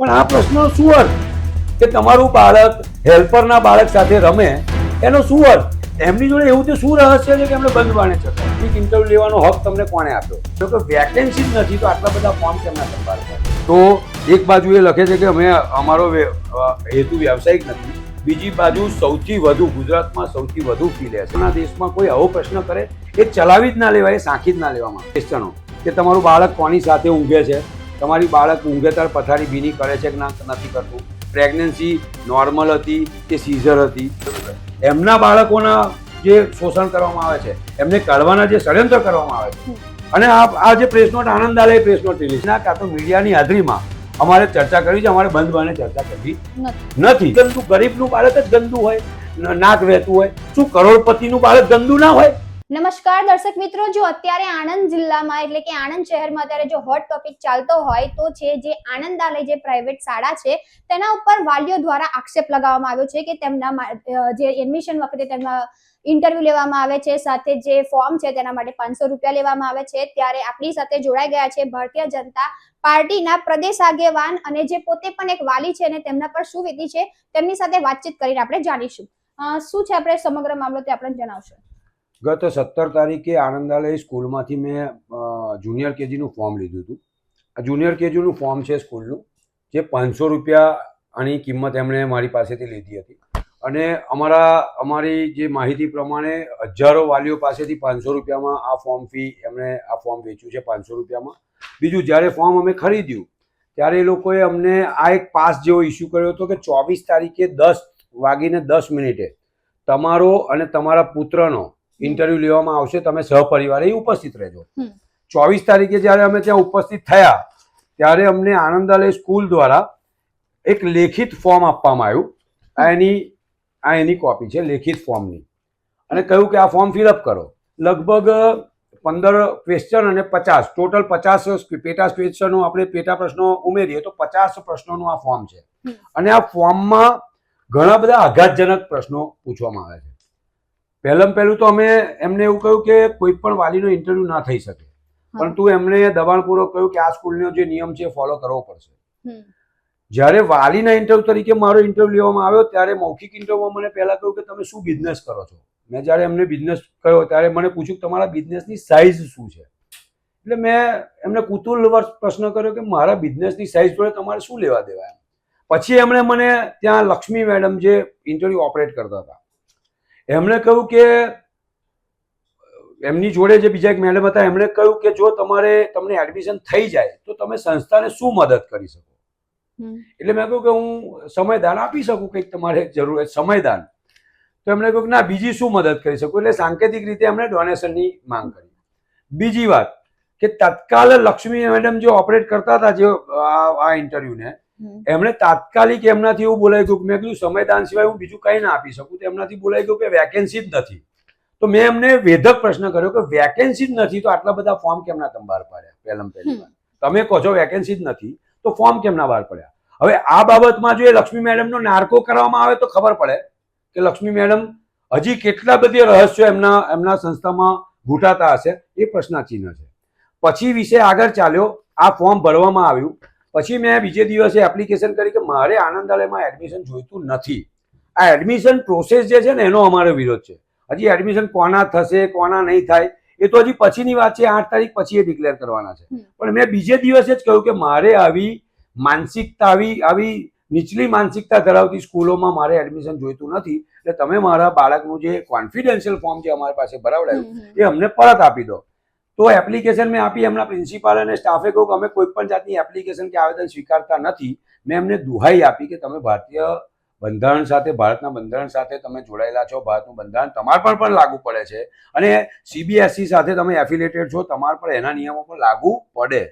પણ આ પ્રશ્નનો શું અર્થ કે તમારું બાળક હેલ્પરના બાળક સાથે રમે, એનો શું અર્થ? એમની જોડે એવું તો શું રહસ્ય છે કે એમને બંધ બાણે છે? એક ઇન્ટરવ્યુ લેવાનો હક તમને કોણે આપ્યો? જો કે વેકેન્સી જ નથી, તો આટલા બધા ફોર્મ કેમના સંભાળ તો એક બાજુ એ લખે છે કે અમે અમારો હેતુ વ્યવસાયિક નથી. બીજી બાજુ સૌથી વધુ ગુજરાતમાં સૌથી વધુ ફી લે છે. દેશમાં કોઈ આવો પ્રશ્ન કરે, એ ચલાવી જ ના લેવાય સાંખી જ ના લેવામાં ક્વેશ્ચનો કે તમારું બાળક કોની સાથે ઊંઘે છે? તમારી બાળક ઊંઘે ત્યારે પથારી ભીની કરે છે કે ના નથી કરતું. પ્રેગ્નન્સી નોર્મલ હતી કે સીઝર હતી? એમના બાળકોના જે શોષણ કરવામાં આવે છે એમને કાઢવાના જે ષડયંત્ર કરવામાં આવે છે. અને આ આ જે press note Anandalaya press note release ના કાં તો મીડિયાની હાજરીમાં અમારે ચર્ચા કરવી છે અમારે બંધ બને ચર્ચા કરવી નથી. નથી. ગંદુ ગરીબનું બાળક જ ગંદુ હોય નાક વહેતું હોય શું કરોડપતિનું બાળક ગંદુ ના હોય? નમસ્કાર દર્શક મિત્રો, જો અત્યારે આણંદ જિલ્લામાં, એટલે કે આણંદ શહેરમાં અત્યારે જો હોટ ટોપિક ચાલતો હોય, તો છે જે આનંદાલય જે પ્રાઇવેટ શાળા છે, તેના ઉપર વાલીઓ દ્વારા આક્ષેપ લગાવવામાં આવ્યો છે કે તેમના જે એડમિશન વખતે તેમના ઇન્ટરવ્યુ લેવામાં આવે છે, સાથે જે ફોર્મ છે તેના માટે પાંચસો રૂપિયા લેવામાં આવે છે, ત્યારે આપણી સાથે જોડાઈ ગયા છે ભારતીય જનતા પાર્ટીના પ્રદેશ આગેવાન અને જે પોતે પણ એક વાલી છે અને તેમના પર શું વિધિ છે, તેમની સાથે વાતચીત કરીને આપણે જાણીશું. શું છે આપણે સમગ્ર મામલો તે આપણે જણાવશો? ગત સત્તર તારીખે આનંદાલય સ્કૂલમાંથી મેં જુનિયર કેજીનું ફોર્મ લીધું હતું. આ જુનિયર કેજીનું ફોર્મ છે સ્કૂલનું, જે પાંચસો રૂપિયા આની કિંમત એમણે મારી પાસેથી લીધી હતી. અને અમારા, અમારી જે માહિતી પ્રમાણે હજારો વાલીઓ પાસેથી પાંચસો રૂપિયામાં આ ફોર્મ ફી એમણે, આ ફોર્મ વેચ્યું છે પાંચસો રૂપિયામાં. બીજું, જ્યારે ફોર્મ અમે ખરીદ્યું, ત્યારે એ લોકોએ અમને આ એક પાસ જેવો ઇસ્યુ કર્યો હતો કે ચોવીસ તારીખે દસ વાગીને દસ મિનિટે તમારો અને તમારા પુત્રનો ઇન્ટરવ્યુ લેવામાં આવશે તમે સહપરિવારે ઉપસ્થિત રહેજો. ચોવીસ તારીખે જ્યારે અમે ત્યાં ઉપસ્થિત થયા ત્યારે અમને આનંદાલય સ્કૂલ દ્વારા એક લેખિત ફોર્મ આપવામાં આવ્યું. આ એની આ એની કોપી છે લેખિત ફોર્મની. અને કહ્યું કે આ ફોર્મ ફિલઅપ કરો. લગભગ પંદર ક્વેશ્ચન અને પચાસ ટોટલ પચાસ પેટા ક્વેશ્ચનો આપણે પેટા પ્રશ્નો ઉમેરીએ તો પચાસ પ્રશ્નોનું આ ફોર્મ છે. અને આ ફોર્મમાં ઘણા બધા આઘાતજનક પ્રશ્નો પૂછવામાં આવે છે. પહેલાં પહેલું તો અમે એમને એવું કહ્યું કે કોઈ પણ વાલીનો ઇન્ટરવ્યુ ના થઈ શકે. પરંતુ એમણે દબાણપૂર્વક કહ્યું કે આ સ્કૂલનો જે નિયમ છે ફોલો કરવો પડશે. જ્યારે વાલીના ઇન્ટરવ્યુ તરીકે મારો ઇન્ટરવ્યુ લેવામાં આવ્યો ત્યારે મૌખિક ઇન્ટરવ્યુમાં મને પહેલા કહ્યું કે તમે શું બિઝનેસ કરો છો? મેં જ્યારે એમને બિઝનેસ કહ્યો ત્યારે મને પૂછ્યું કે તમારા બિઝનેસની સાઇઝ શું છે? એટલે મેં એમને કુતૂહલવશ પ્રશ્ન કર્યો કે મારા બિઝનેસની સાઇઝ જોડે તમારે શું લેવા દેવા એમ. પછી એમણે મને ત્યાં લક્ષ્મી મેડમ જે ઇન્ટરવ્યુ ઓપરેટ કરતા હતા એમણે કહ્યું કે એમની જોડે જે બીજા એક મેડમ હતા એમણે કહ્યું કે જો તમારે તમને એડમિશન થઈ જાય તો તમે સંસ્થાને શું મદદ કરી શકો? એટલે મેં કહ્યું કે હું સમયદાન આપી શકું કંઈક તમારે જરૂર સમયદાન. તો એમણે કહ્યું કે ના બીજી શું મદદ કરી શકું? એટલે સાંકેતિક રીતે એમણે ડોનેશનની માંગ કરી. બીજી વાત કે તત્કાલ લક્ષ્મી મેડમ જે ઓપરેટ કરતા હતા જે આ ઇન્ટરવ્યુને. એમણે તાત્કાલિક એમનાથી એવું બોલાઈ ગયું મેં કીધું સમયદાન સિવાય હું બીજું કંઈ ના આપી શકું. તો એમનાથી બોલાઈ ગયું કે વેકેન્સી જ નથી. તો મેં એમને વેધક પ્રશ્ન કર્યો કે વેકેન્સી જ નથી તો આટલા બધા ફોર્મ કેમના તમે બહાર પાડ્યા? પહેલાં પહેલી તમે કહો છો વેકેન્સી જ નથી તો ફોર્મ કેમના બહાર પડ્યા? હવે આ બાબતમાં જો એ લક્ષ્મી મેડમનો નાર્કો કરવામાં આવે તો ખબર પડે કે લક્ષ્મી મેડમ હજી કેટલા બધી રહસ્યો એમના એમના સંસ્થામાં ઘૂંટાતા હશે એ પ્રશ્નાચિહ્ન છે. પછી વિશે આગળ ચાલ્યો આ ફોર્મ ભરવામાં આવ્યું. પછી મેં બીજે દિવસે એપ્લિકેશન કરી કે મારે આનંદાલયમાં એડમિશન જોઈતું નથી. આ એડમિશન પ્રોસેસ જે છે ને એનો અમારો વિરોધ છે. હજી એડમિશન કોના થશે કોના નહીં થાય એ તો હજી પછીની વાત છે આઠ તારીખ પછી એ ડિક્લેર કરવાના છે. પણ મેં બીજે દિવસે જ કહ્યું કે મારે આવી માનસિકતા આવી આવી નીચલી માનસિકતા ધરાવતી સ્કૂલોમાં મારે એડમિશન જોઈતું નથી. એટલે તમે મારા બાળકનું જે કોન્ફિડેન્શિયલ ફોર્મ જે અમારી પાસે ભરાવડાયું. એ અમને પરત આપી દો. તો એપ્લિકેશન મેં આપી એમના પ્રિન્સિપાલ અને સ્ટાફે કહ્યું કે અમે કોઈ પણ જાતની એપ્લિકેશન કે આવેદન સ્વીકારતા નથી. મેં એમને દુહાઈ આપી કે તમે ભારતીય બંધારણ સાથે ભારતના બંધારણ સાથે તમે જોડાયેલા છો ભારતનું બંધારણ તમારા પર પણ લાગુ પડે છે. અને સીબીએસઈ સાથે તમે એફિલેટેડ છો તમારા પર એના નિયમો પણ લાગુ પડે.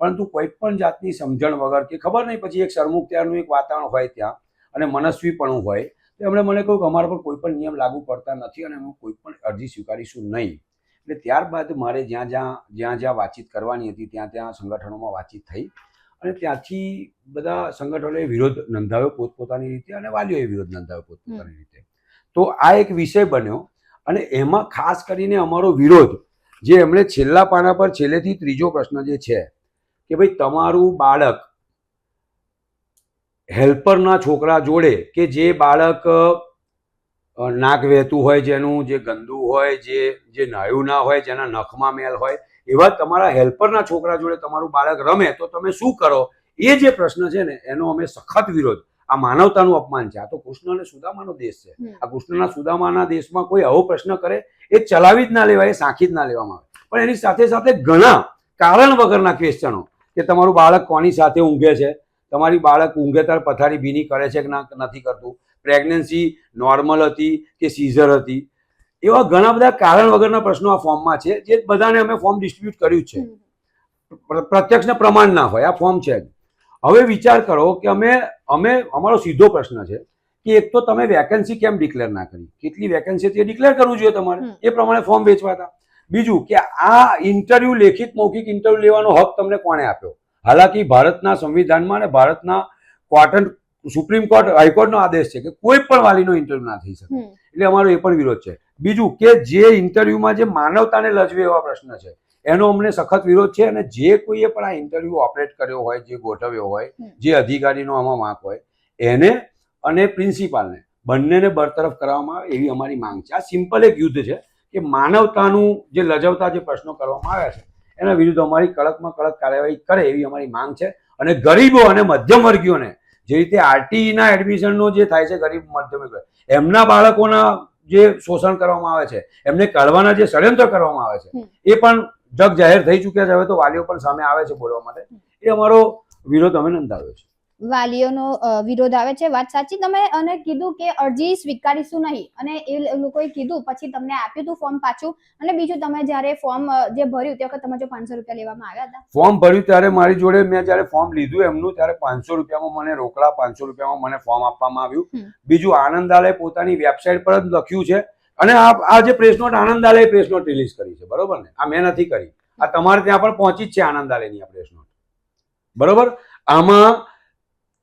પરંતુ કોઈ પણ જાતની સમજણ વગર કે ખબર નહીં પછી એક સરમુખ ત્યારનું એક વાતાવરણ હોય ત્યાં અને મનસ્વીપણું હોય તો એમણે મને કહ્યું કે અમારા પર કોઈ પણ નિયમ લાગુ પડતા નથી અને અમે કોઈ પણ અરજી સ્વીકારીશું નહીં. એટલે ત્યારબાદ મારે જ્યાં જ્યાં જ્યાં જ્યાં વાતચીત કરવાની હતી ત્યાં ત્યાં સંગઠનોમાં વાતચીત થઈ અને ત્યાંથી બધા સંગઠનોએ વિરોધ નોંધાવ્યો પોતપોતાની રીતે અને વાલીઓએ વિરોધ નોંધાવ્યો પોતપોતાની રીતે. તો આ એક વિષય બન્યો અને એમાં ખાસ કરીને અમારો વિરોધ જે એમણે છેલ્લા પાના પર છેલ્લેથી ત્રીજો પ્રશ્ન જે છે કે ભાઈ તમારું બાળક હેલ્પરના છોકરા જોડે કે જે બાળક નાક વહેતું હોય જેનું જે ગંદુ હોય જે જે નાયું ના હોય જેના નખમાં મેલ હોય એવા તમારા હેલ્પરના છોકરા જોડે તમારું બાળક રમે તો તમે શું કરો? એ જે પ્રશ્ન છે ને એનો અમે સખત વિરોધ. આ માનવતાનું અપમાન છે. આ તો કૃષ્ણ અને સુદામાનો દેશ છે. આ કૃષ્ણના સુદામાના દેશમાં કોઈ આવો પ્રશ્ન કરે એ ચલાવી જ ના લેવાય એ સાંખી જ ના લેવામાં આવે. પણ એની સાથે સાથે ઘણા કારણ વગરના ક્વેશ્ચનો કે તમારું બાળક કોની સાથે ઊંઘે છે? તમારી બાળક ઊંઘે ત્યારે પથારી ભીની કરે છે કે ના નથી કરતું? પ્રેગ્નન્સી નોર્મલ હતી કે સીઝર હતી? એવા ઘણા બધા કારણ વગરના પ્રશ્નો આ ફોર્મમાં છે જે બધાને અમે ફોર્મ ડિસ્ટ્રીબ્યુટ કર્યું છે. પ્રત્યક્ષને પ્રમાણ ના હોય આ ફોર્મ છે હવે વિચાર કરો કે અમે અમે અમારો સીધો પ્રશ્ન છે કે એક તો તમે વેકેન્સી કેમ ડિક્લેર ના કરી? કેટલી વેકેન્સી હતી એ ડિક્લેર કરવું જોઈએ તમારે. એ પ્રમાણે ફોર્મ વેચવાતા બીજું કે આ ઇન્ટરવ્યુ લેખિત મૌખિક ઇન્ટરવ્યુ લેવાનો હક તમને કોણે આપ્યો? હાલાકી ભારતના સંવિધાનમાં અને ભારતના ક્વાર્ટર સુપ્રીમ કોર્ટ હાઈકોર્ટનો આદેશ છે કે કોઈ પણ વાલીનો ઇન્ટરવ્યુ ના થઈ શકે. એટલે અમારો એ પણ વિરોધ છે. બીજું કે જે ઇન્ટરવ્યુમાં જે માનવતાને લજવે એવા પ્રશ્ન છે એનો અમને સખત વિરોધ છે અને જે કોઈએ પણ આ ઇન્ટરવ્યુ ઓપરેટ કર્યો હોય જે ગોઠવ્યો હોય જે અધિકારીનો આમાં વાંક હોય એને અને પ્રિન્સિપાલને બંનેને બરતરફ કરવામાં આવે એવી અમારી માંગ છે. આ સિમ્પલ એક યુદ્ધ છે કે માનવતાનું જે લજવતા જે પ્રશ્નો કરવામાં આવ્યા છે એના વિરુદ્ધ અમારી કડકમાં કડક કાર્યવાહી કરે એવી અમારી માંગ છે અને ગરીબો અને મધ્યમ વર્ગીયોને જે રીતે આરટીઈના એડમિશનનો જે થાય છે ગરીબ માધ્યમિક એમના બાળકોના જે શોષણ કરવામાં આવે છે એમને કાઢવાના જે ષડયંત્ર કરવામાં આવે છે એ પણ જગ જાહેર થઈ ચૂક્યા છે. હવે તો વાલીઓ પણ સામે આવે છે બોલવા માટે. એ અમારો વિરોધ અમે નોંધાવ્યો છે. વાલીઓનો વિરોધ આવે છે. વાત સાચી? તમે અને કીધું કે અરજી સ્વીકારીશું નહીં. અને એ લોકોએ કીધું પછી તમને આપ્યું હતું ફોર્મ પાછું. અને બીજું તમે જ્યારે ફોર્મ જે ભર્યું તે વખત તમે જો પાંચસો રૂપિયા લેવામાં આવ્યા હતા? ફોર્મ ભર્યું ત્યારે મારી જોડે મેં જ્યારે ફોર્મ લીધું એમનું ત્યારે પાંચસો રૂપિયામાં મને રોકડા પાંચસો રૂપિયામાં મને ફોર્મ આપવામાં આવ્યું. બીજું આનંદાલય પોતાની વેબસાઇટ પર જ લખ્યું છે. અને આ આ જે press note Anandalaya press note release કરી છે. બરોબર ને? આ મેં નથી કરી. આ તમારે ત્યાં પણ પહોંચી જ છે આનંદાલયની આ પ્રેસ નોટ બરોબર? આમાં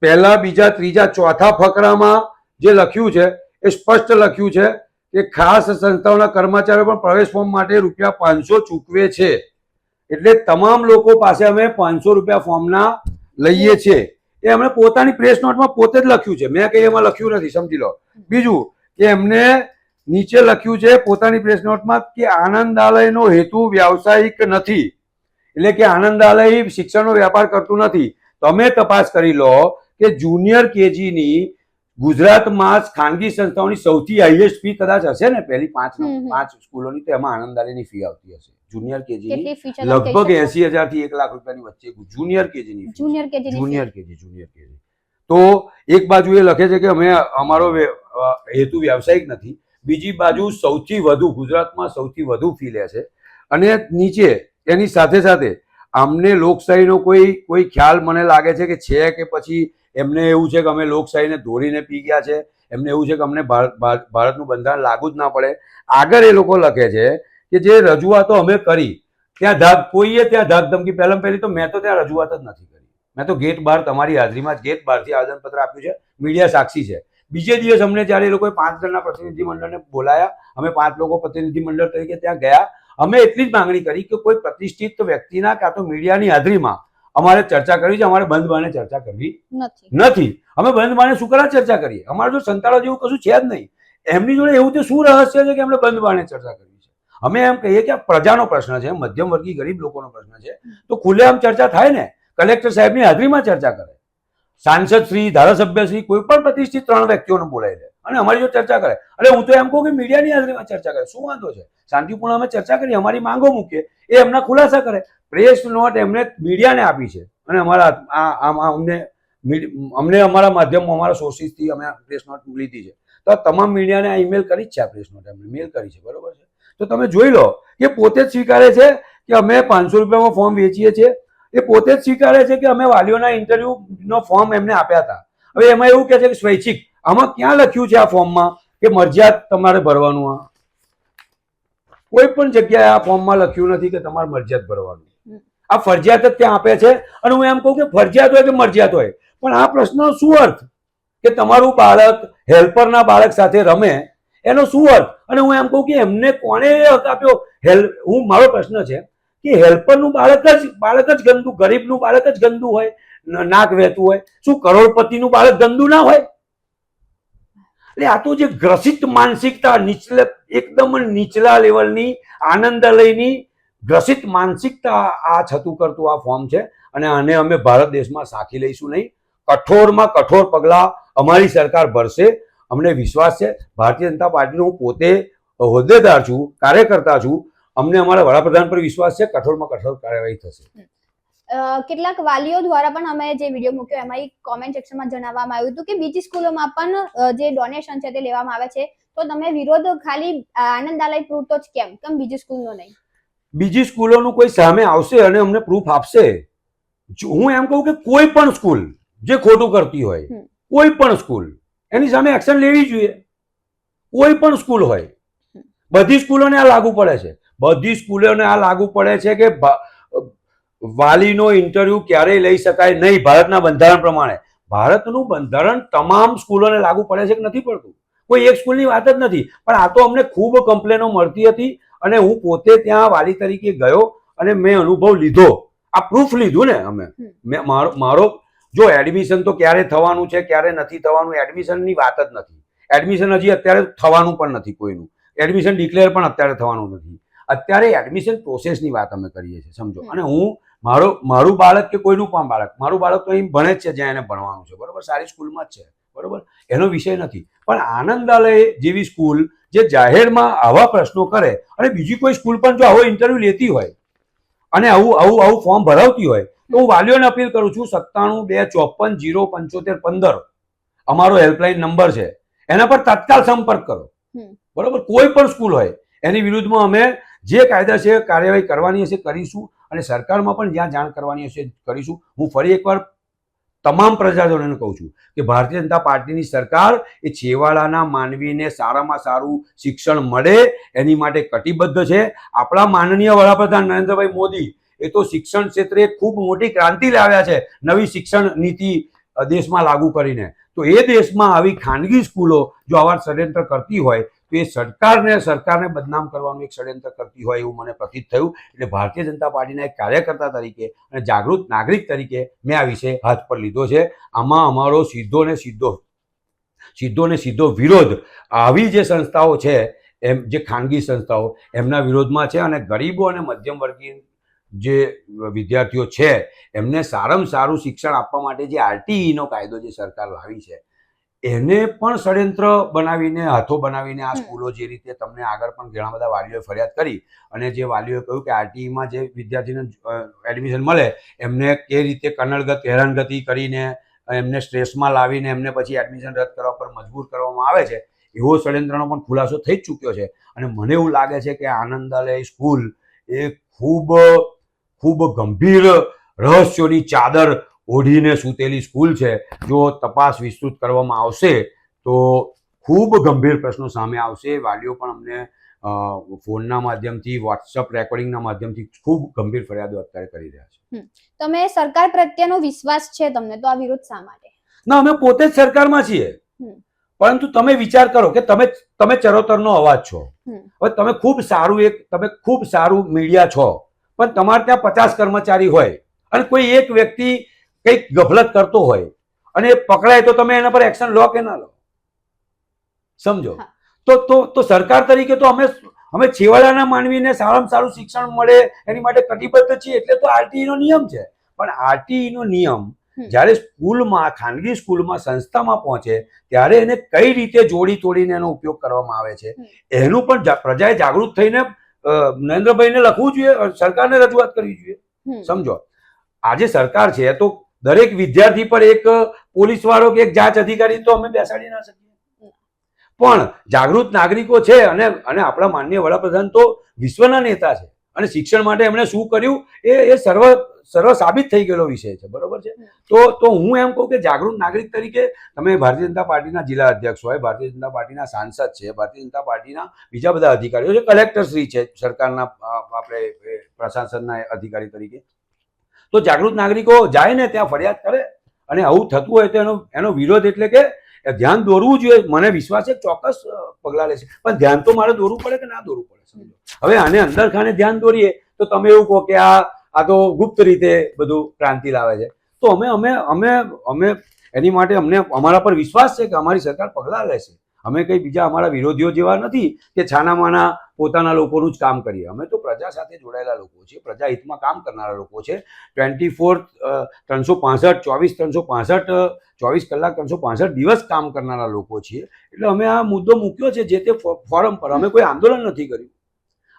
પહેલા, બીજા, ત્રીજા, ચોથા ફકરામાં જે લખ્યું છે, એ સ્પષ્ટ લખ્યું છે કે ખાસ સંસ્થાઓના કર્મચારીઓ પણ પ્રવેશ ફોર્મ માટે રૂપિયા પાંચસો ચૂકવે છે. એટલે તમામ લોકો પાસે અમે પાંચસો રૂપિયા ફોર્મના લઈએ છીએ એ એમણે પોતાની પ્રેસ નોટમાં પોતે જ લખ્યું છે. મેં કંઈ એમાં લખ્યું નથી, સમજી લો. બીજું કે એમને નીચે લખ્યું છે પોતાની પ્રેસ નોટમાં કે આનંદાલયનો હેતુ વ્યાવસાયિક નથી. એટલે કે આનંદાલય શિક્ષણનો વ્યાપાર કરતું નથી. તમે તપાસ કરી લો કે જુનિયર કેજીની ગુજરાતમાં ખાનગી સંસ્થાઓની સૌથી હાઈએસ્ટ ફી કદાચ હશે ને પહેલી પાંચ. પાંચ સ્કૂલોની તો એમાં આનંદાલીની ફી આવતી હશે. જુનિયર કેટલી લગભગ એસી હજારથી એક લાખ રૂપિયાની વચ્ચે junior કેજીની junior KG junior KG junior KG. તો એક બાજુ એ લખે છે કે અમે અમારો હેતુ વ્યાવસાયિક નથી. બીજી બાજુ સૌથી વધુ ગુજરાતમાં સૌથી વધુ ફી લે છે. અને નીચે એની સાથે સાથે અમને લોકશાહીનો કોઈ કોઈ ખ્યાલ મને લાગે છે કે છે કે પછી એમને એવું છે કે અમે લોકશાહીને ધોરીને પી ગયા છે. એમને એવું છે કે અમને ભારત ભારત- ભારતનું બંધારણ લાગુ જ ના પડે. આગળ એ લોકો લખે છે કે જે રજૂઆતો અમે કરી, ત્યાં ધાક, કોઈએ ત્યાં ધાક ધમકી પહેલાં પહેલી તો મેં તો ત્યાં રજૂઆત જ નથી કરી. મેં તો ગેટ બહાર તમારી હાજરીમાં જ ગેટ બહારથી આવેદનપત્ર આપ્યું છે. મીડિયા સાક્ષી છે. બીજે દિવસ અમને જ્યારે એ લોકોએ પાંચ જણના પ્રતિનિધિ મંડળને બોલાયા, અમે પાંચ લોકો પ્રતિનિધિ મંડળ તરીકે ત્યાં ગયા. અમે એટલી જ માંગણી કરી કે કોઈ પ્રતિષ્ઠિત વ્યક્તિના, કાં તો મીડિયાની હાજરીમાં અમારે ચર્ચા કરવી છે અમારે બંધ બાને ચર્ચા કરવી નથી. અમે બંધ બાને શું કરવા ચર્ચા કરીએ? અમારે જો સંતાડો જેવું કશું છે જ નહીં. એમની જોડે એવું તો શું રહસ્ય છે કે એમણે બંધ બાને ચર્ચા કરવી છે? અમે એમ કહીએ કે આ પ્રજાનો પ્રશ્ન છે મધ્યમ વર્ગી ગરીબ લોકોનો પ્રશ્ન છે. તો ખુલ્લેઆમ ચર્ચા થાય ને કલેક્ટર સાહેબની હાજરીમાં ચર્ચા કરે. સાંસદ શ્રી ધારાસભ્ય શ્રી કોઈ પણ પ્રતિષ્ઠિત ત્રણ વ્યક્તિઓને બોલાવી દે અને અમારી જો ચર્ચા કરે. અને હું તો એમ કહું કે મીડિયાની હાજરીમાં ચર્ચા કરે. શું વાંધો છે? શાંતિપૂર્ણ અમે ચર્ચા કરીએ અમારી માંગો મૂકીએ. એ એમના ખુલાસા કરે. પ્રેસ નોટ એમને મીડિયાને આપી છે. અને અમારા આ અમને અમને અમારા માધ્યમમાં અમારા સોર્સિસથી અમે પ્રેસ નોટ લીધી છે. તો તમામ મીડિયાને આ ઈમેલ કરી જ છે આ પ્રેસ નોટ એમને. મેલ કરી છે. બરોબર છે? તો તમે જોઈ લો કે પોતે જ સ્વીકારે છે કે અમે પાંચસો રૂપિયામાં ફોર્મ વેચીએ છીએ. એ પોતે જ સ્વીકારે છે કે અમે વાલીઓના ઇન્ટરવ્યુનો ફોર્મ એમને આપ્યા હતા. હવે એમાં એવું કહે છે કે સ્વૈચ્છિક. આમાં ક્યાં લખ્યું છે આ ફોર્મમાં કે મરજિયાત તમારે ભરવાનું આ? કોઈ પણ જગ્યાએ આ ફોર્મમાં લખ્યું નથી કે તમારે મરજિયાત ભરવાનું. આ ફરજિયાત જ ત્યાં આપે છે. અને હું એમ કહું કે ફરજિયાત હોય કે મરજિયાત હોય, પણ આ પ્રશ્નનો શું અર્થ? કે તમારું બાળક હેલ્પરના બાળક સાથે રમે, એનો શું અર્થ? અને હું એમ કહું કે એમને કોણે હક આપ્યો? હેલ્પ હું, મારો પ્રશ્ન છે કે હેલ્પરનું બાળક જ બાળક જ ગંદુ, ગરીબનું બાળક જ ગંદુ હોય નાક વહેતું હોય, શું કરોડપતિનું બાળક ગંદુ ના હોય? એટલે આ તો જે ગ્રસિત માનસિકતા, નીચલે, એકદમ નીચલા લેવલની, આનંદાલયની ગ્રસિત માનસિકતા આ છતું કરતું આ ફોર્મ છે. અને આને અમે ભારત દેશમાં સાખી લઈશું નહીં. કઠોરમાં કઠોર પગલાં અમારી સરકાર ભરશે. અમને વિશ્વાસ છે. ભારતીય જનતા પાર્ટીનો હું પોતે હોદ્દેદાર છું, કાર્યકર્તા છું. અમને અમારા વડાપ્રધાન પર વિશ્વાસ છે. કઠોરમાં કઠોર કાર્યવાહી થશે. કેટલાક વાલીઓ દ્વારા પણ અમે જે વીડિયો મૂક્યો એમાં એક કોમેન્ટ સેક્શનમાં જણાવવામાં આવ્યું હતું કે બીજી સ્કૂલોમાં પણ જે ડોનેશન છે તે લેવામાં આવે છે. તો તમે વિરોધ ખાલી આનંદાલય પૂરતો જ કેમ? કેમ બીજી સ્કૂલનો નહીં? બીજી સ્કૂલોનું કોઈ સામે આવશે અને અમને પ્રૂફ આપશે. જો હું એમ કહું કે કોઈ પણ સ્કૂલ જે ખોટું કરતી હોય કોઈ પણ સ્કૂલ એની સામે એક્શન લેવી જોઈએ. કોઈ પણ સ્કૂલ હોય. બધી સ્કૂલોને આ લાગુ પડે છે. બધી સ્કૂલોને આ લાગુ પડે છે કે વાલીનો ઇન્ટરવ્યુ ક્યારેય લઈ શકાય નહીં ભારતના બંધારણ પ્રમાણે. ભારતનું બંધારણ તમામ સ્કૂલોને લાગુ પડે છે કે નથી પડતું? કોઈ એક સ્કૂલની વાત જ નથી. પણ આ તો અમને ખૂબ કમ્પ્લેનો મળતી હતી. અને હું પોતે ત્યાં વાલી તરીકે ગયો અને મેં અનુભવ લીધો. આ પ્રૂફ લીધું ને અમે. મેં મારો મારો જો એડમિશન તો ક્યારે થવાનું છે ક્યારે નથી થવાનું એડમિશનની વાત જ નથી. એડમિશન હજી અત્યારે થવાનું પણ નથી કોઈનું. એડમિશન ડિક્લેર પણ અત્યારે થવાનું નથી. અત્યારે એડમિશન પ્રોસેસની વાત અમે કરીએ છીએ સમજો. અને હું મારો મારું બાળક કે કોઈનું પણ બાળક મારું બાળક તો અહીં ભણે જ છે જ્યાં એને ભણવાનું છે. બરોબર? સારી સ્કૂલમાં જ છે. બરોબર? એનો વિષય નથી. પણ આનંદાલય જેવી સ્કૂલ જે જાહેરમાં આવા પ્રશ્નો કરે અને બીજી કોઈ સ્કૂલ પણ જો આવો ઇન્ટરવ્યુ લેતી હોય અને આવું આવું આવું ફોર્મ ભરાવતી હોય તો હું વાલીઓને અપીલ કરું છું સત્તાણું બે ચોપન જીરો પંચોતેર પંદર. અમારો હેલ્પલાઇન નંબર છે. એના પર તત્કાલ સંપર્ક કરો. બરોબર? કોઈ પણ સ્કૂલ હોય એની વિરુદ્ધમાં અમે જે કાયદા છે કાર્યવાહી કરવાની હશે કરીશું અને સરકારમાં પણ જ્યાં જાણ કરવાની હશે કરીશું. હું ફરી એકવાર તમામ પ્રજાજનોને કહું છું કે ભારતીય જનતા પાર્ટીની સરકાર એ છેવાડાના માનવીને સારામાં સારું શિક્ષણ મળે એની માટે કટિબદ્ધ છે. આપણા માનનીય વડાપ્રધાન નરેન્દ્રભાઈ મોદી એ તો શિક્ષણ ક્ષેત્રે ખૂબ મોટી ક્રાંતિ લાવ્યા છે. નવી શિક્ષણ નીતિ દેશમાં લાગુ કરીને. તો એ દેશમાં આવી ખાનગી સ્કૂલો જો આવા ષડયંત્ર કરતી હોય તો એ સરકારને સરકારને બદનામ કરવાનું એક ષડયંત્ર કરતી હોય એવું મને પ્રતીત થયું. એટલે ભારતીય જનતા પાર્ટીના એક કાર્યકર્તા તરીકે અને જાગૃત નાગરિક તરીકે મેં આ વિષય હાથ પર લીધો છે. આમાં અમારો સીધો ને સીધો સીધો ને સીધો વિરોધ આવી જે સંસ્થાઓ છે, એમ જે ખાનગી સંસ્થાઓ, એમના વિરોધમાં છે અને ગરીબો અને મધ્યમ વર્ગીય જે વિદ્યાર્થીઓ છે, એમને સારામાં સારું શિક્ષણ આપવા માટે જે આરટીઈનો કાયદો જે સરકાર લાવી છે એને પણ ષડયંત્ર બનાવીને હાથો બનાવીને આ સ્કૂલો જે રીતે તમને આગળ પણ ઘણા બધા વાલીઓએ ફરિયાદ કરી અને જે વાલીઓએ કહ્યું કે આરટીઈમાં જે વિદ્યાર્થીને એડમિશન મળે એમને કે રીતે કનડગત હેરાનગતિ કરીને એમને સ્ટ્રેસમાં લાવીને એમને પછી એડમિશન રદ કરવા પર મજબૂર કરવામાં આવે છે એવો ષડયંત્રનો પણ ખુલાસો થઈ જ ચૂક્યો છે. અને મને એવું લાગે છે કે આનંદાલય સ્કૂલ એ ખૂબ ખૂબ ગંભીર રહસ્યોની ચાદર ઓઢીને સૂતેલી સ્કૂલ છે જો તપાસ વિસ્તૃત કરવામાં આવશે તો ખૂબ ગંભીર પ્રશ્નો સામે આવશે. વાલીઓ પણ અમને ફોનના માધ્યમથી વોટ્સઅપ રેકોર્ડિંગના માધ્યમથી ખૂબ ગંભીર ફરિયાદો અત્યારે કરી રહ્યા છે. તમે સરકાર પ્રત્યેનો વિશ્વાસ છે તમને? તો આ વિરોધ શા માટે? ના અમે પોતે જ સરકારમાં છીએ. પરંતુ તમે વિચાર કરો કે તમે તમે ચરોતરનો અવાજ છો. હવે તમે ખૂબ સારું એક તમે ખૂબ સારું મીડિયા છો. પણ તમારે ત્યાં પચાસ કર્મચારી હોય અને કોઈ એક વ્યક્તિ કંઈક ગફલત કરતો હોય અને એ પકડાય તો તમે એના પર એક્શન લો કે ના લો? સમજો? તો તો તો સરકાર તરીકે તો અમે અમે છેવાડાના માનવીને સારામાં સારું શિક્ષણ મળે એની માટે કટિબદ્ધ છીએ એટલે તો આરટીઈનો નિયમ છે. પણ આરટીઈનો નિયમ જ્યારે સ્કૂલમાં ખાનગી સ્કૂલમાં સંસ્થામાં પહોંચે ત્યારે એને કઈ રીતે જોડી તોડીને એનો ઉપયોગ કરવામાં આવે છે? એનું પણ પ્રજાએ જાગૃત થઈને નરેન્દ્રભાઈને લખવું જોઈએ સરકારને રજૂઆત કરવી જોઈએ. સમજો? આજે સરકાર છે તો દરેક વિદ્યાર્થી પર એક પોલીસ વાળો કે એક જાંચ અધિકારી તો અમે બેસાડી ના શકીએ. પણ જાગૃત નાગરિકો છે અને અને આપણા માનનીય વડાપ્રધાન તો વિશ્વના નેતા છે અને શિક્ષણ માટે એમણે શું કર્યું એ એ સર્વ સર્વ સાબિત થઈ ગયેલો વિષય છે. બરોબર છે? તો તો હું એમ કહું કે જાગૃત નાગરિક તરીકે તમે ભારતીય જનતા પાર્ટીના જિલ્લા અધ્યક્ષ હોય, ભારતીય જનતા પાર્ટીના સાંસદ છે, ભારતીય જનતા પાર્ટીના બીજા બધા અધિકારીઓ છે, કલેક્ટરશ્રી છે સરકારના આપણે પ્રશાસનના અધિકારી તરીકે. તો જાગૃત નાગરિકો જાય ને ત્યાં ફરિયાદ કરે અને આવું થતું હોય તો એનો એનો વિરોધ એટલે કે ધ્યાન દોરવું જોઈએ. મને વિશ્વાસ છે ચોક્કસ પગલાં લેશે. પણ ધ્યાન તો મારે દોરવું પડે કે ના દોરવું પડે, સમજો. હવે આને અંદર ખાને ધ્યાન દોરીએ તો તમે એવું કહો કે આ આ તો ગુપ્ત રીતે બધું ક્રાંતિ લાવે છે. તો અમે અમે અમે અમે એની માટે અમને, અમારા પર વિશ્વાસ છે કે અમારી સરકાર પગલાં લેશે. અમે કંઈ બીજા અમારા વિરોધીઓ જેવા નથી કે છાનામાના પોતાના લોકોનું જ કામ કરીએ. અમે તો પ્રજા સાથે જોડાયેલા લોકો છીએ, પ્રજા હિતમાં કામ કરનારા લોકો છે. ટ્વેન્ટી ફોર ત્રણસો પાસઠ, ચોવીસ ત્રણસો પાસઠ ચોવીસ કલાક ત્રણસો પાસઠ દિવસ કામ કરનારા લોકો છીએ. એટલે અમે આ મુદ્દો મૂક્યો છે જે તે ફોરમ પર. અમે કોઈ આંદોલન નથી કર્યું.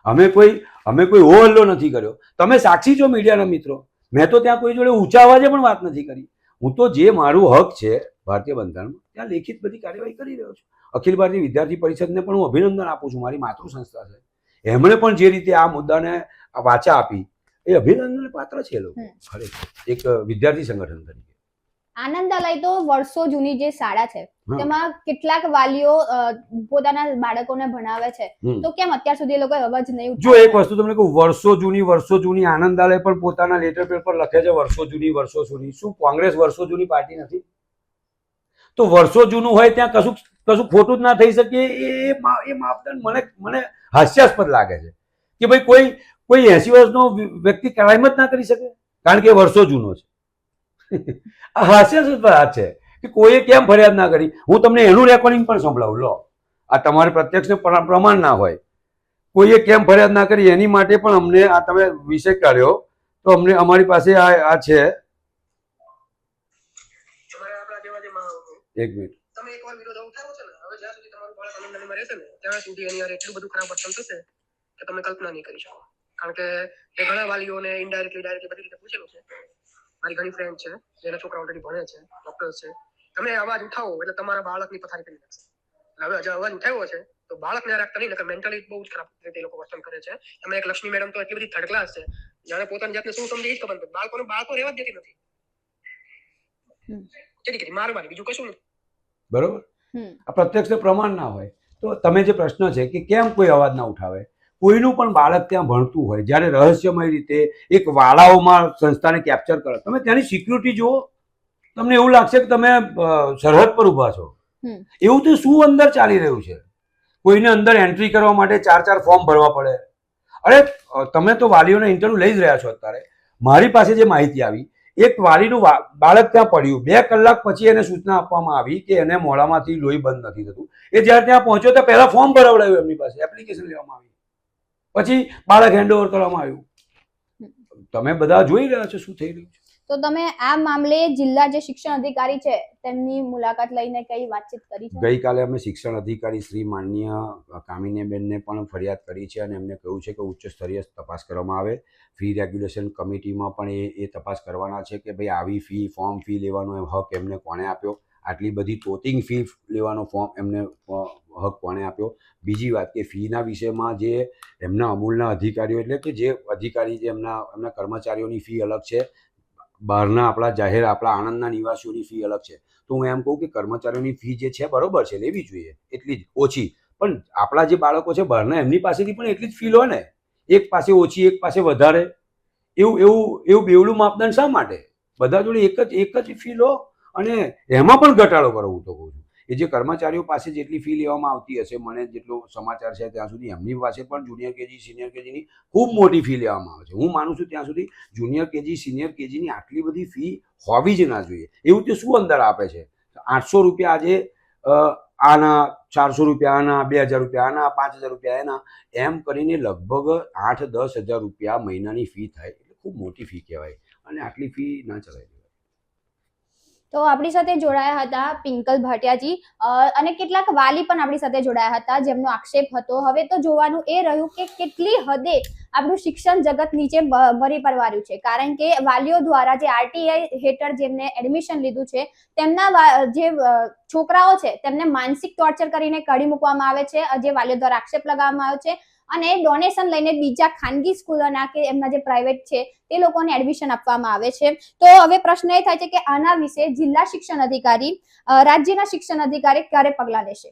અમે કોઈ અમે કોઈ હો નથી કર્યો. તમે સાક્ષી છો મીડિયાના મિત્રો. મેં તો ત્યાં કોઈ જોડે ઊંચા અવાજે પણ વાત નથી કરી. હું તો જે મારું હક છે ભારતીય બંધારણમાં, ત્યાં લેખિત બધી કાર્યવાહી કરી રહ્યો છું. અખિલ ભારતીય વિદ્યાર્થી પરિષદને પણ હું અભિનંદન આપું છું. મારી માતૃ સંસ્થા છે. એમણે પણ જે રીતે આ મુદ્દાને વાચા આપી એ અભિનંદન પાત્ર છે લોકો. ખરેખર. એક વિદ્યાર્થી સંગઠન તરીકે. આનંદાલય તો વર્ષો જૂની જે શાળા છે. તેમાં કેટલાક વાલીઓ પોતાના બાળકોને ભણાવે છે. તો કેમ અત્યાર સુધી એ લોકો અવાજ નહીં જો એક વસ્તુ તમને કહું વર્ષો જૂની વર્ષો જૂની આનંદાલય પણ પોતાના લેટર પેપર લખે છે વર્ષો જૂની વર્ષો જૂની. શું કોંગ્રેસ વર્ષો જૂની પાર્ટી નથી? તો વર્ષો જૂનું હોય ત્યાં કશું કશું ખોટું જ ના થઈ શકે, એ એ માપદંડ મને મને હાસ્યાસ્પદ લાગે છે. કે ભાઈ કોઈ કોઈ એસી વર્ષનો વ્યક્તિ ક્રાઇમ જ ના કરી શકે, કારણ કે વર્ષો જૂનો છે. આ હાસ્યાસ્પદ વાત છે કે કોઈએ કેમ ફરિયાદ ના કરી? હું તમને એનું રેકોર્ડિંગ પણ સંભળાવું, લો. આ તમારે પ્રત્યક્ષ પ્રમાણ ના હોય. કોઈએ કેમ ફરિયાદ ના કરી? એની માટે પણ અમને આ તમે વિષય કાઢ્યો, તો અમને અમારી પાસે આ આ છે તમારે આપણા જેવા જે મા- એક મિનિટ તમે એકવાર વિરોધ ઉઠાવો છો ને હવે જ્યાં સુધી તમારું બાળક આનંદમાં રહેશે ને ત્યાં સુધી એની યાર એટલું બધું ખરાબ વર્તન થશે કે તમે કલ્પના નહીં કરી શકો. કારણ કે એ ઘણા વાલીઓને ઇનડાયરેક્ટલી ડાયરેક્ટલી બધી રીતે પૂછેલું છે. મારી ઘણી ફ્રેન્ડ છે જેના છોકરા ઓલરેડી ભણે છે ડોક્ટર છે. તમે અવાજ ઉઠાવો એટલે તમારા બાળકની પથારી કરી નાખશે એટલે હવે હજુ અવાજ ઉઠાવ્યો છે તો બાળકને રાખતા નહીં નકર મેન્ટલી બહુ જ ખરાબ રીતે લોકો વર્તન કરે છે. એમાં એક લક્ષ્મી મેડમ તો એટલી બધી થર્ડ ક્લાસ છે. જાણે પોતાની જાતને શું સમજે એ જ ખબર નથી. બાળકોને બાળકો રહેવા જ દેતી નથી. ચડી કરી મારવાની બીજું કશું નથી બરોબર? આ પ્રત્યક્ષ પ્રમાણ ના હોય. તો તમે જે પ્રશ્ન છે કે કેમ કોઈ અવાજ ના ઉઠાવે? કોઈનું પણ બાળક ત્યાં ભણતું હોય જ્યારે રહસ્યમય રીતે એક વાળાઓમાં સંસ્થાને કેપ્ચર કરો તમે ત્યાંની સિક્યુરિટી જુઓ. તમને એવું લાગશે કે તમે સરહદ પર ઊભા છો. એવું તો શું અંદર ચાલી રહ્યું છે? કોઈને અંદર એન્ટ્રી કરવા માટે ચાર ચાર ફોર્મ ભરવા પડે. અરે તમે તો વાલીઓના ઇન્ટરવ્યુ લઈ જ રહ્યા છો અત્યારે. મારી પાસે જે માહિતી આવી એક વાલીનું બાળક ત્યાં પડ્યું. બે કલાક પછી એને સૂચના આપવામાં આવી કે એને મોઢામાંથી લોહી બંધ નથી થતું. એ જ્યારે ત્યાં પહોંચ્યો તો પહેલા ફોર્મ ભરાવડાવ્યું એમની પાસે. એપ્લિકેશન લેવામાં આવી. પછી બાળક હેન્ડ ઓવર કરવામાં આવ્યું. તમે બધા જોઈ રહ્યા છો શું થઈ રહ્યું છે? તો તમે આ મામલે જિલ્લા જે શિક્ષણ અધિકારી છે, તેમની મુલાકાત લઈને કઈ વાતચીત કરી છે? ગઈકાલે અમે શિક્ષણ અધિકારી શ્રી માનનીય કામિનીબેનને પણ ફરિયાદ કરી છે અને એમને કહ્યું છે કે ઉચ્ચ સ્તરીય તપાસ કરવામાં આવે. ફી રેગ્યુલેશન કમિટીમાં પણ એ એ તપાસ કરવાના છે કે ભાઈ આવી ફી, ફોર્મ ફી લેવાનો હક એમને કોણે આપ્યો? આટલી બધી ટોટિંગ ફી લેવાનો ફોર્મ એમને હક કોણે આપ્યો? બીજી વાત કે ફીના વિષયમાં જે એમના અમૂલના અધિકારીઓ એટલે કે જે અધિકારી જે એમના એમના કર્મચારીઓની ફી અલગ છે બહારના આપણા જાહેર, આપણા આણંદના નિવાસીઓની ફી અલગ છે. તો હું એમ કહું કે કર્મચારીઓની ફી જે છે બરોબર છે, લેવી જોઈએ. એટલી જ ઓછી. પણ આપણા જે બાળકો છે બહારના, એમની પાસેથી પણ એટલી જ ફી લો ને. એક પાસે ઓછી, એક પાસે વધારે. એવું એવું એવું બેવડું માપદંડ શા માટે? બધા જોડે એક જ એક જ ફી લો અને એમાં પણ ઘટાડો કરો, હું તો કહું છું. એ જે કર્મચારીઓ પાસે જેટલી ફી લેવામાં આવતી હશે, મને જેટલો સમાચાર છે ત્યાં સુધી એમની પાસે પણ જુનિયર કેજી, સિનિયર કેજીની ખૂબ મોટી ફી લેવામાં આવે છે. હું માનું છું ત્યાં સુધી જુનિયર કેજી, સિનિયર કેજીની આટલી બધી ફી હોવી જ ના જોઈએ. એવું તે શું અંદર આપે છે? આઠસો રૂપિયા આજે આના ચારસો રૂપિયા, આના બે હજાર રૂપિયા, આના પાંચ હજાર રૂપિયા, એના એમ કરીને લગભગ આઠ દસ હજાર રૂપિયા મહિનાની ફી થાય. એટલે ખૂબ મોટી ફી કહેવાય. અને આટલી ફી ના ચલાવી તો આપણી સાથે જોડાયા હતા પિંકલ ભાટિયાજી. અને કેટલાક વાલી પણ આપણી સાથે જોડાયા હતા જેમનો આક્ષેપ હતો. હવે તો જોવાનું એ રહ્યું કે કેટલી હદે આપણું શિક્ષણ જગત નીચે ભરી પરવાર્યું છે. કારણ કે વાલીઓ દ્વારા જે આરટીઆઈ હેઠળ જેમને એડમિશન લીધું છે, તેમના જે છોકરાઓ છે તેમને માનસિક ટોર્ચર કરીને કાઢી મૂકવામાં આવે છે. જે વાલીઓ દ્વારા આક્ષેપ લગાવવામાં આવ્યો છે. અને ડોનેશન લઈને બીજા ખાનગી સ્કૂલોના કે એમના જે પ્રાઇવેટ છે, તે લોકોને એડમિશન આપવામાં આવે છે. તો હવે પ્રશ્ન એ થાય છે કે આના વિશે જિલ્લા શિક્ષણ અધિકારી રાજ્યના શિક્ષણ અધિકારી ક્યારે પગલાં લેશે?